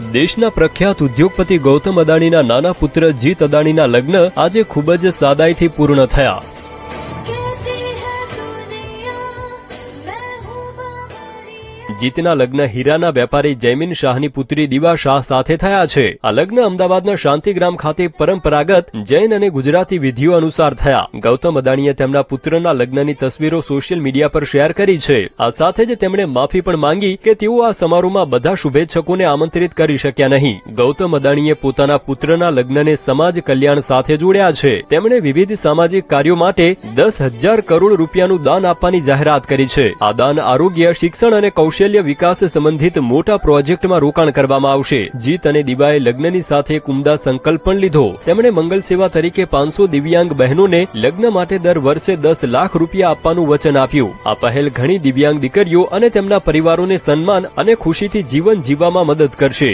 દેશના પ્રખ્યાત ઉદ્યોગપતિ ગૌતમ અદાણીના નાના પુત્ર જીત અદાણીના લગ્ન આજે ખૂબ જ સાદાઈથી પૂર્ણ થયા. જીતના લગ્ન હીરાના વેપારી જૈમિન શાહની પુત્રી દિવા શાહ સાથે થયા છે. આ લગ્ન અમદાવાદના શાંતિગ્રામ ખાતે પરંપરાગત જૈન અને ગુજરાતી વિધિઓ અનુસાર થયા. ગૌતમ અદાણીએ તેમના પુત્રના લગ્નની તસવીરો સોશિયલ મીડિયા પર શેર કરી છે. આ સાથે જ તેમણે માફી પણ માંગી કે તેઓ આ સમારોહમાં બધા શુભેચ્છકોને આમંત્રિત કરી શક્યા નહીં. ગૌતમ અદાણીએ પોતાના પુત્રના લગ્નને સમાજ કલ્યાણ સાથે જોડ્યા છે. તેમણે વિવિધ સામાજિક કાર્યો માટે દસ હજાર કરોડ રૂપિયાનું દાન આપવાની જાહેરાત કરી છે. આ દાન આરોગ્ય, શિક્ષણ અને કૌશલ્ય વિકાસ સંબંધિત મોટા પ્રોજેક્ટમાં રોકાણ કરવામાં આવશે. જીત અને દિબાએ લગ્નની સાથે એક ઉમદા સંકલ્પ પણ લીધો. તેમણે મંગલ સેવા તરીકે પાંચસો દિવ્યાંગ બહેનોને લગ્ન માટે દર વર્ષે દસ લાખ રૂપિયા આપવાનું વચન આપ્યું. આ પહેલ ઘણી દિવ્યાંગ દીકરીઓ અને તેમના પરિવારોને સન્માન અને ખુશીથી જીવન જીવવામાં મદદ કરશે.